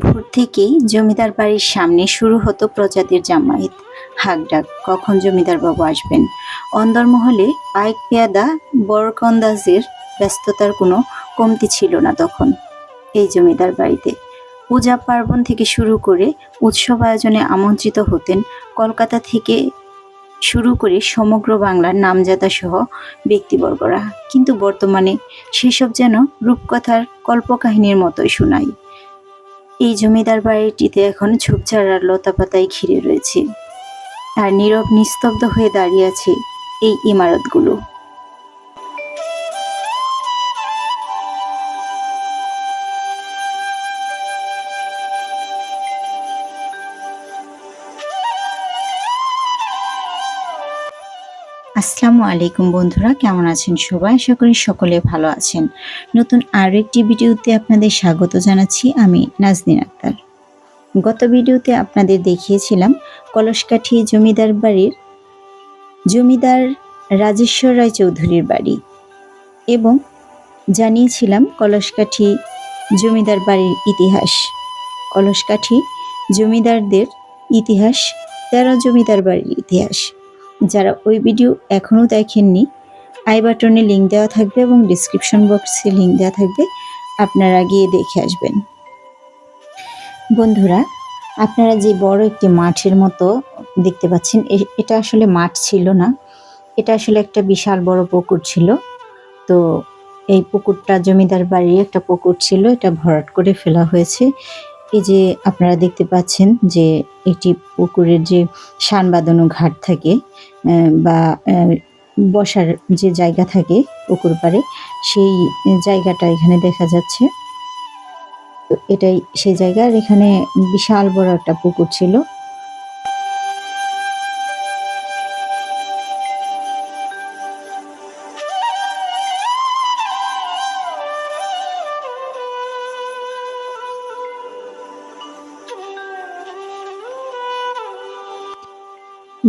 ভোর থেকেই জমিদার বাড়ির সামনে শুরু হতো প্রজাতির জামায়াত। হাকডাক, কখন জমিদার বাবু আসবেন? অন্দরমহলে পাইক পেয়াদা, বরকন্দাজের ব্যস্ততার কোনো কমতি ছিল না তখন এই জমিদার বাড়িতে। পূজা পার্বণ থেকে শুরু করে উৎসব আয়োজনে আমন্ত্রিত হতেন কলকাতা থেকে শুরু করে সমগ্র বাংলার নামজাদা সহ ব্যক্তিবর্গরা। কিন্তু বর্তমানে সেসব যেন রূপকথার কল্পকাহিনীর মতোই শোনায়। জমিদার বাড়িটিতে এখন ঝোপঝাড় আর লতাপাতায় ঘিরে রয়েছে। আর নীরব নিস্তব্ধ হয়ে দাঁড়িয়ে আছে এই ইমারতগুলো। আসসালামু আলাইকুম বন্ধুরা, কেমন আছেন সবাই? আশা করি সকলে ভালো আছেন। নতুন আরও একটি ভিডিওতে আপনাদের স্বাগত জানাচ্ছি আমি নাজনীন আক্তার। গত ভিডিওতে আপনাদের দেখিয়েছিলাম কলসকাঠি জমিদার বাড়ির জমিদার রাজেশ্বর রায় চৌধুরীর বাড়ি এবং জানিয়েছিলাম কলসকাঠি জমিদার বাড়ির ইতিহাস। কলসকাঠি জমিদারদের ইতিহাস, তেরো জমিদার বাড়ির ইতিহাস। যারা ওই ভিডিও এখনও দেখেননি, আই বাটনে লিঙ্ক দেওয়া থাকবে এবং ডিসক্রিপশন বক্সে লিঙ্ক দেওয়া থাকবে, আপনারা গিয়ে দেখে আসবেন। বন্ধুরা, আপনারা যে বড় একটি মাঠের মতো দেখতে পাচ্ছেন এটা আসলে মাঠ ছিল না, এটা আসলে একটা বিশাল বড় পুকুর ছিল। তো এই পুকুরটা জমিদার বাড়ির একটা পুকুর ছিল, এটা ভরাট করে ফেলা হয়েছে। এই যে আপনারা দেখতে পাচ্ছেন যে একটি পুকুরের যে বাঁধানো ঘাট থাকে বা বসার যে জায়গা থাকে পুকুর পাড়ে, সেই জায়গাটা এখানে দেখা যাচ্ছে। এটাই সেই জায়গা। আর এখানে বিশাল বড় একটা পুকুর ছিল।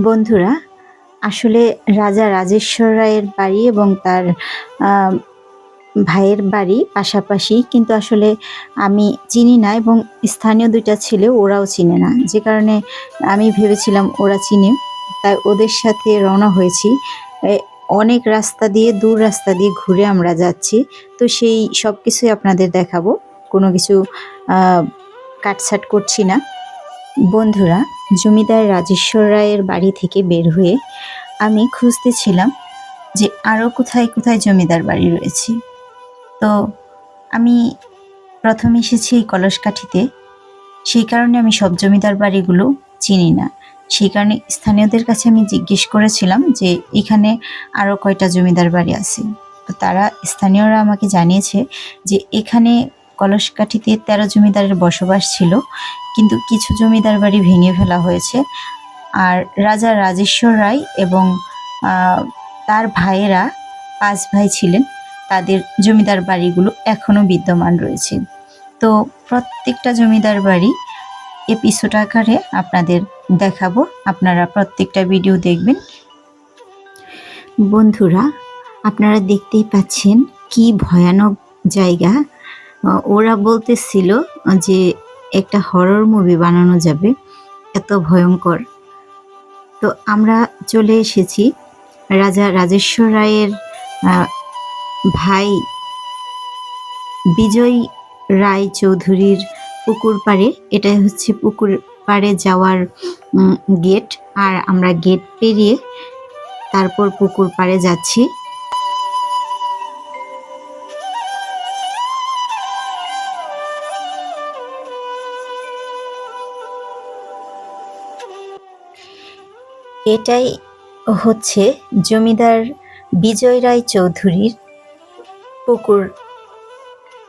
বন্ধুরা আসলে রাজা রাজেশ্বর রায়ের বাড়ি এবং তার ভাইয়ের বাড়ি পাশাপাশি, কিন্তু আসলে আমি চিনি না এবং স্থানীয় দুইটা ছেলে ওরাও চিনে না। যে কারণে আমি ভেবেছিলাম ওরা চিনে। তাই ওদের সাথে রওনা হয়েছি। অনেক রাস্তা দিয়ে, দূর রাস্তা দিয়ে ঘুরে আমরা যাচ্ছি। তো সেই সব কিছুই আপনাদের দেখাবো। কোনো কিছু কাটছাট করছি না। বন্ধুরা, জমিদার রাজেশ্বর রায়ের বাড়ি থেকে বের হয়ে আমি খুঁজতেছিলাম যে আরও কোথায় কোথায় জমিদার বাড়ি রয়েছে। তো আমি প্রথম এসেছি এই কলসকাঠিতে সেই কারণে আমি সব জমিদার বাড়িগুলো চিনি না। সেই কারণে স্থানীয়দের কাছে আমি জিজ্ঞেস করেছিলাম যে এখানে আরও কয়টা জমিদার বাড়ি আছে। তো তারা, স্থানীয়রা আমাকে জানিয়েছে যে এখানে কলসকাঠিতে তেরো জমিদারের বসবাস ছিল, কিন্তু কিছু জমিদার বাড়ি ভেঙে ফেলা হয়েছে। আর রাজা রাজেশ্বর রায় এবং তার ভাইয়েরা পাঁচ ভাই ছিলেন, তাদের জমিদার বাড়িগুলো এখনও বিদ্যমান রয়েছে। তো প্রত্যেকটা জমিদার বাড়ি এপিসোড আকারে আপনাদের দেখাবো, আপনারা প্রত্যেকটা ভিডিও দেখবেন। বন্ধুরা, আপনারা দেখতেই পাচ্ছেন কি ভয়ানক জায়গা। ওরা বলতেছিল যে একটা হরর মুভি বানানো যাবে, এত ভয়ঙ্কর। তো আমরা চলে এসেছি রাজা রাজেশ্বর রায়ের ভাই বিজয় রায় চৌধুরীর পুকুর পাড়ে। এটাই হচ্ছে পুকুর পাড়ে যাওয়ার গেট আর আমরা গেট পেরিয়ে তারপর পুকুর পাড়ে যাচ্ছি। এটাই হচ্ছে জমিদার বিজয় রায় চৌধুরীর পুকুর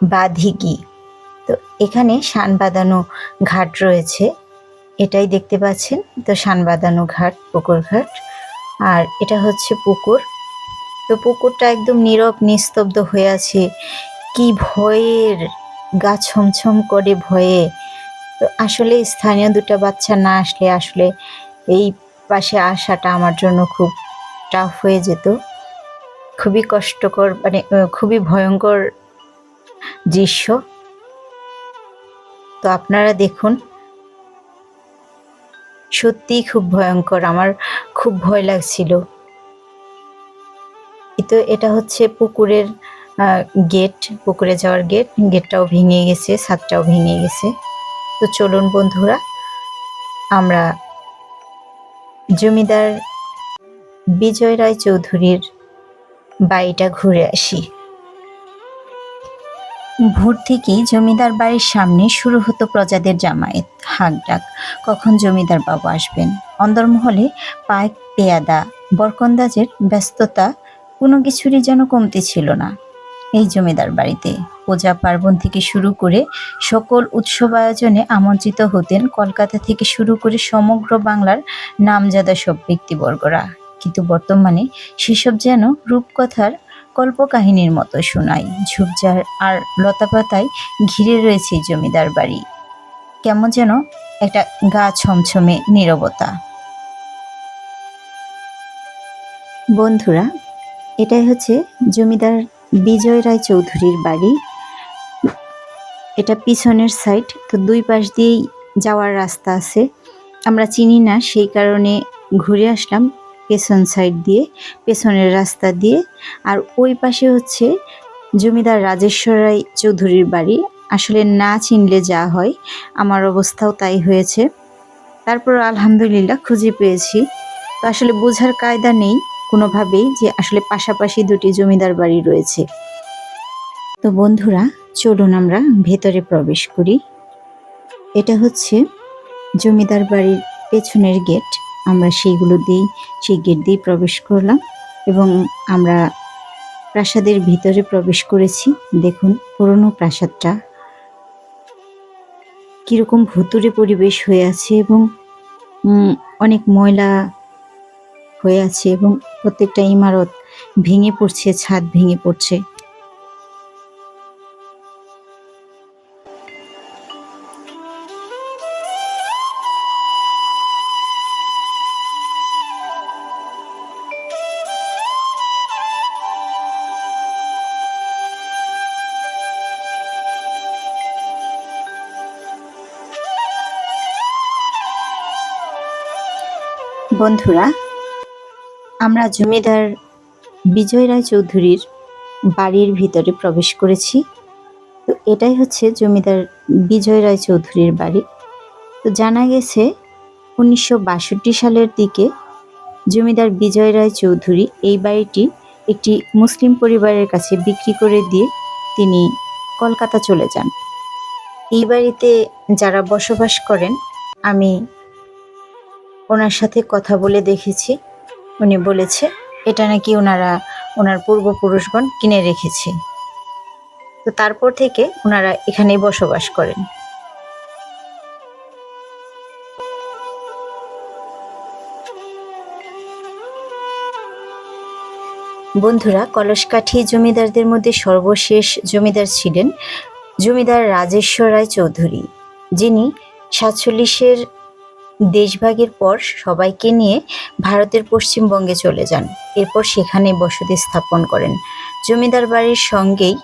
বা দিঘি তো এখানে শান বাঁধানো ঘাট রয়েছে, এটাই দেখতে পাচ্ছেন। তো শান বাঁধানো ঘাট, পুকুর ঘাট, আর এটা হচ্ছে পুকুর। তো পুকুরটা একদম নীরব, নিস্তব্ধ হয়ে আছে। কি ভয়ের, গা ছমছম করে ভয়ে। তো আসলে স্থানীয় দুটো বাচ্চা না আসলে আসলে এই পাশে আসাটা আমার জন্য খুব টাফ হয়ে যেত। খুবই কষ্টকর মানে খুবই ভয়ঙ্কর দৃশ্য। তো আপনারা দেখুন, সত্যিই খুব ভয়ঙ্কর, আমার খুব ভয় লাগছিল। তো এটা হচ্ছে পুকুরের গেট পুকুরে যাওয়ার গেট গেটটাও ভেঙে গেছে, ছাদটাও ভেঙে গেছে। তো চলুন বন্ধুরা, আমরা জমিদার বিজয় রায় চৌধুরীর বাড়িটা ঘুরে আসি। ভোর থেকেই জমিদার বাড়ির সামনে শুরু হতো প্রজাদের জামায়াত হাক ডাক কখন জমিদার বাবু আসবেন? অন্দরমহলে পাইক পেয়াদা, বরকন্দাজের ব্যস্ততা কোনো কিছুরই যেন কমতি ছিল না এই জমিদার বাড়িতে। পূজা পার্বণ থেকে শুরু করে সকল উৎসব আয়োজনে আমন্ত্রিত হতেন কলকাতা থেকে শুরু করে সমগ্র বাংলার নামজাদা সব ব্যক্তিবর্গরা। কিন্তু বর্তমানে সেসব যেন রূপকথার কল্পকাহিনীর মতো শোনায়। ঝুপঝাড় আর লতাপাতায় ঘিরে রয়েছে জমিদার বাড়ি। কেমন যেন একটা গা ছমছমে নীরবতা। বন্ধুরা, এটাই হচ্ছে জমিদার বিজয় রায় চৌধুরীর বাড়ি। এটা পিছনের সাইড তো দুই পাশ দিয়েই যাওয়ার রাস্তা আছে। আমরা চিনি না, সেই কারণে ঘুরে আসলাম পেছন সাইড দিয়ে, পেছনের রাস্তা দিয়ে। আর ওই পাশে হচ্ছে জমিদার রাজেশ্বর রায় চৌধুরীর বাড়ি। আসলে না চিনলে যা হয়, আমার অবস্থাও তাই হয়েছে। তারপর আলহামদুলিল্লাহ খুঁজে পেয়েছি। তো আসলে বোঝার কায়দা নেই কোনোভাবেই যে আসলে পাশাপাশি দুটি জমিদার বাড়ি রয়েছে। তো বন্ধুরা চলুন আমরা ভেতরে প্রবেশ করি। এটা হচ্ছে জমিদার বাড়ির পেছনের গেট। আমরা সেইগুলো দিয়েই সেই গেট দিয়ে প্রবেশ করলাম এবং আমরা প্রাসাদের ভিতরে প্রবেশ করেছি। দেখুন, পুরনো প্রাসাদটা কীরকম ভুতুরে পরিবেশ হয়ে আছে এবং অনেক ময়লা হয়ে আছে এবং প্রত্যেকটা ইমারত ভেঙে পড়ছে, ছাদ ভেঙে পড়ছে। বন্ধুরা, আমরা জমিদার বিজয় রায় চৌধুরীর বাড়ির ভিতরে প্রবেশ করেছি। তো এটাই হচ্ছে জমিদার বিজয় রায় চৌধুরীর বাড়ি। তো জানা গেছে, উনিশশো বাষট্টি সালের দিকে জমিদার বিজয় রায় চৌধুরী এই বাড়িটি একটি মুসলিম পরিবারের কাছে বিক্রি করে দিয়ে তিনি কলকাতা চলে যান। এই বাড়িতে যারা বসবাস করেন, আমি ওনার সাথে কথা বলে দেখেছি। উনি বলেছে, এটা নাকি ওনারা, ওনার পূর্বপুরুষগণ কিনে রেখেছে। তো তারপর থেকে ওনারা এখানেই বসবাস করেন। বন্ধুরা, কলসকাঠি জমিদারদের মধ্যে সর্বশেষ জমিদার ছিলেন জমিদার রাজেশ্বর রায় চৌধুরী। যিনি সাতচল্লিশের দেশভাগের পর সবাইকে নিয়ে ভারতের পশ্চিমবঙ্গে চলে যান। এরপর সেখানে বসতি স্থাপন করেন। জমিদার বাড়ির সঙ্গেই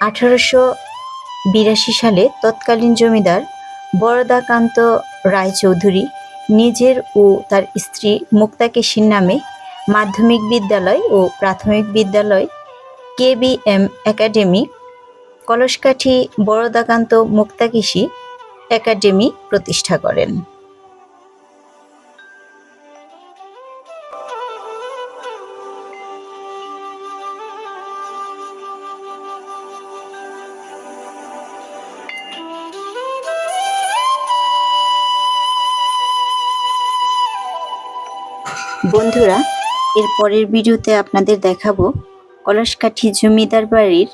আঠারোশো বিরাশি সালে তৎকালীন জমিদার বরদাকান্ত রায়চৌধুরী নিজের ও তার স্ত্রী মুক্তাকেশীর নামে মাধ্যমিক বিদ্যালয় ও প্রাথমিক বিদ্যালয় K B M academy, Kalaskathi Baradakanta Muktakeshi academy প্রতিষ্ঠা করেন। বন্ধুরা, এর পরের ভিডিওতে আপনাদের দেখাবো কলসকাঠি জমিদার বাড়ির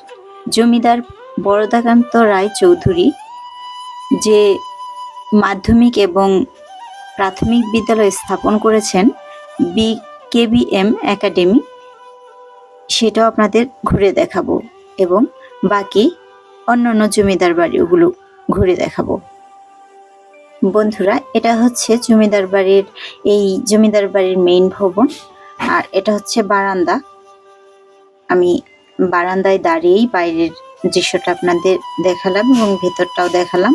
জমিদার বরদাকান্ত রায় চৌধুরী যে মাধ্যমিক এবং প্রাথমিক বিদ্যালয় স্থাপন করেছেন বি কেবিএম একাডেমি, সেটাও আপনাদের ঘুরে দেখাবো এবং বাকি অন্যান্য জমিদার বাড়িগুলো ঘুরে দেখাবো। বন্ধুরা, এটা হচ্ছে জমিদার বাড়ির, এই জমিদার বাড়ির মেইন ভবন। আর এটা হচ্ছে বারান্দা। আমি বারান্দায় দাঁড়িয়েই বাইরের দৃশ্যটা আপনাদের দেখালাম এবং ভেতরটাও দেখালাম।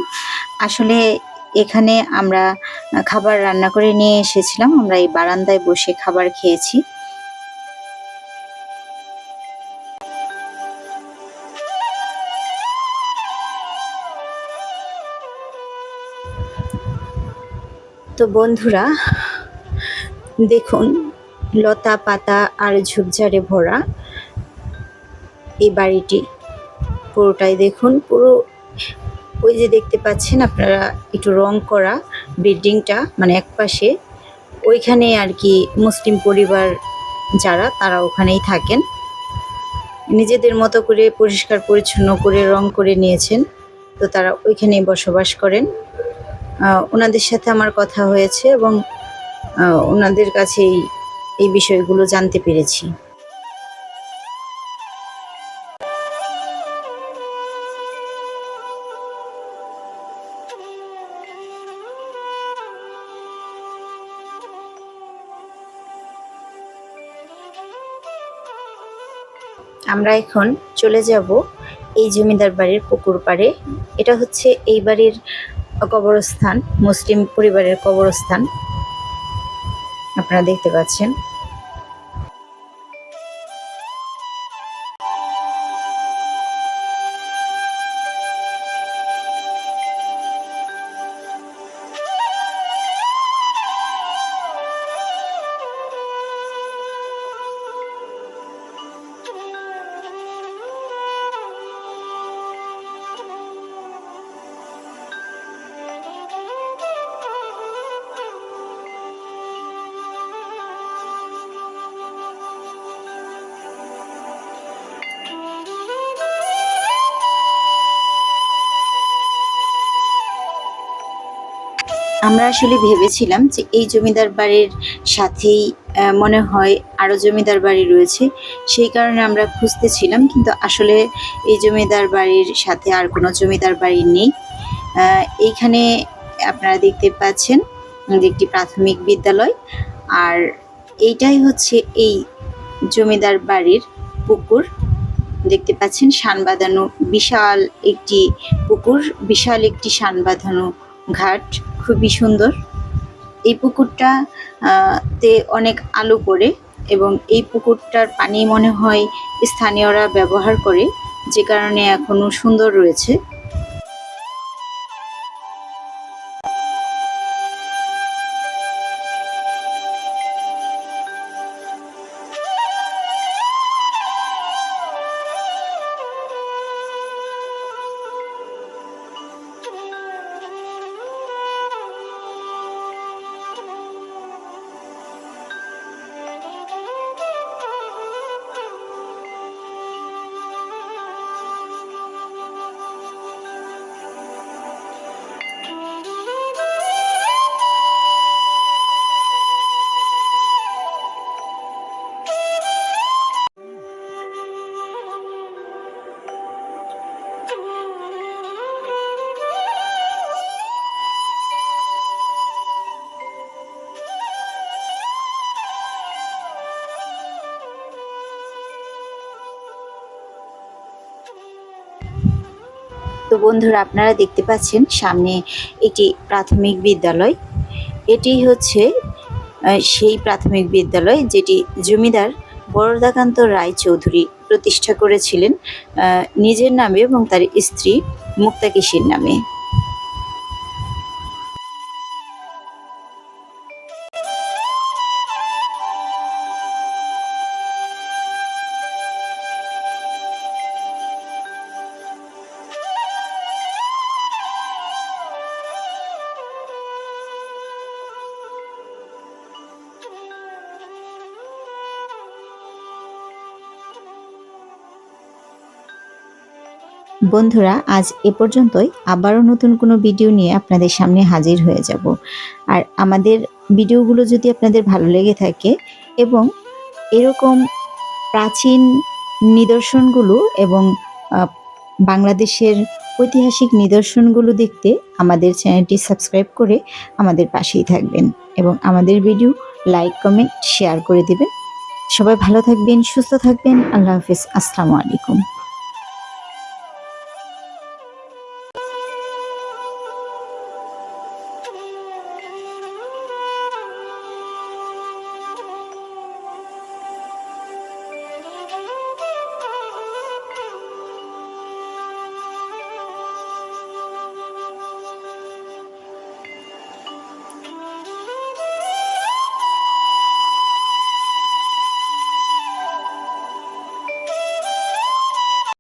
আসলে এখানে আমরা খাবার রান্না করে নিয়ে এসেছিলাম। আমরা এই বারান্দায় বসে খাবার খেয়েছি। তো বন্ধুরা, দেখুন, লতা পাতা আর ঝুপঝাড়ে ভরা এই বাড়িটি। পুরোটাই দেখুন, পুরো ওই যে দেখতে পাচ্ছেন আপনারা, একটু রং করা বিল্ডিংটা মানে এক পাশে। ওইখানে আর কি মুসলিম পরিবার যারা, তারা ওখানেই থাকেন। নিজেদের মতো করে পরিষ্কার পরিচ্ছন্ন করে রং করে নিয়েছেন। তো তারা ওইখানেই বসবাস করেন। ওনাদের সাথে আমার কথা হয়েছে এবং ওনাদের কাছে এই এই বিষয়গুলো জানতে পেরেছি। আমরা এখন চলে যাব এই জমিদার বাড়ির পুকুর পাড়ে। এটা হচ্ছে এই বাড়ির কবরস্থান মুসলিম পরিবারের কবরস্থান। আপনারা দেখতে পাচ্ছেন। আমরা আসলে ভেবেছিলাম যে এই জমিদার বাড়ির সাথেই মনে হয় আরও জমিদার বাড়ি রয়েছে। সেই কারণে আমরা খুঁজতেছিলাম, কিন্তু আসলে এই জমিদার বাড়ির সাথে আর কোনো জমিদার বাড়ি নেই। এইখানে আপনারা দেখতে পাচ্ছেন একটি প্রাথমিক বিদ্যালয়, আর এইটাই হচ্ছে এই জমিদার বাড়ির পুকুর। দেখতে পাচ্ছেন শান বাঁধানো বিশাল একটি পুকুর, বিশাল একটি শান বাঁধানো ঘাট। খুবই সুন্দর। এই পুকুরটা তে অনেক আলো পড়ে এবং এই পুকুরটার পানি মনে হয় স্থানীয়রা ব্যবহার করে, যে কারণে এখনও সুন্দর রয়েছে। তো বন্ধুরা আপনারা দেখতে পাচ্ছেন সামনে একটি প্রাথমিক বিদ্যালয়। এটি হচ্ছে সেই প্রাথমিক বিদ্যালয় যেটি জমিদার বরদাকান্ত রায় চৌধুরী প্রতিষ্ঠা করেছিলেন নিজের নামে এবং তার স্ত্রী মুক্তাকিসির নামে। বন্ধুরা, আজ এ পর্যন্তই। আবারও নতুন কোনো ভিডিও নিয়ে আপনাদের সামনে হাজির হয়ে যাব। আর আমাদের ভিডিওগুলো যদি আপনাদের ভালো লেগে থাকে এবং এরকম প্রাচীন নিদর্শনগুলো এবং বাংলাদেশের ঐতিহাসিক নিদর্শনগুলো দেখতে আমাদের চ্যানেলটি সাবস্ক্রাইব করে আমাদের পাশেই থাকবেন এবং আমাদের ভিডিও লাইক, কমেন্ট, শেয়ার করে দেবেন। সবাই ভালো থাকবেন, সুস্থ থাকবেন। আল্লাহ হাফিজ। আসসালামু আলাইকুম।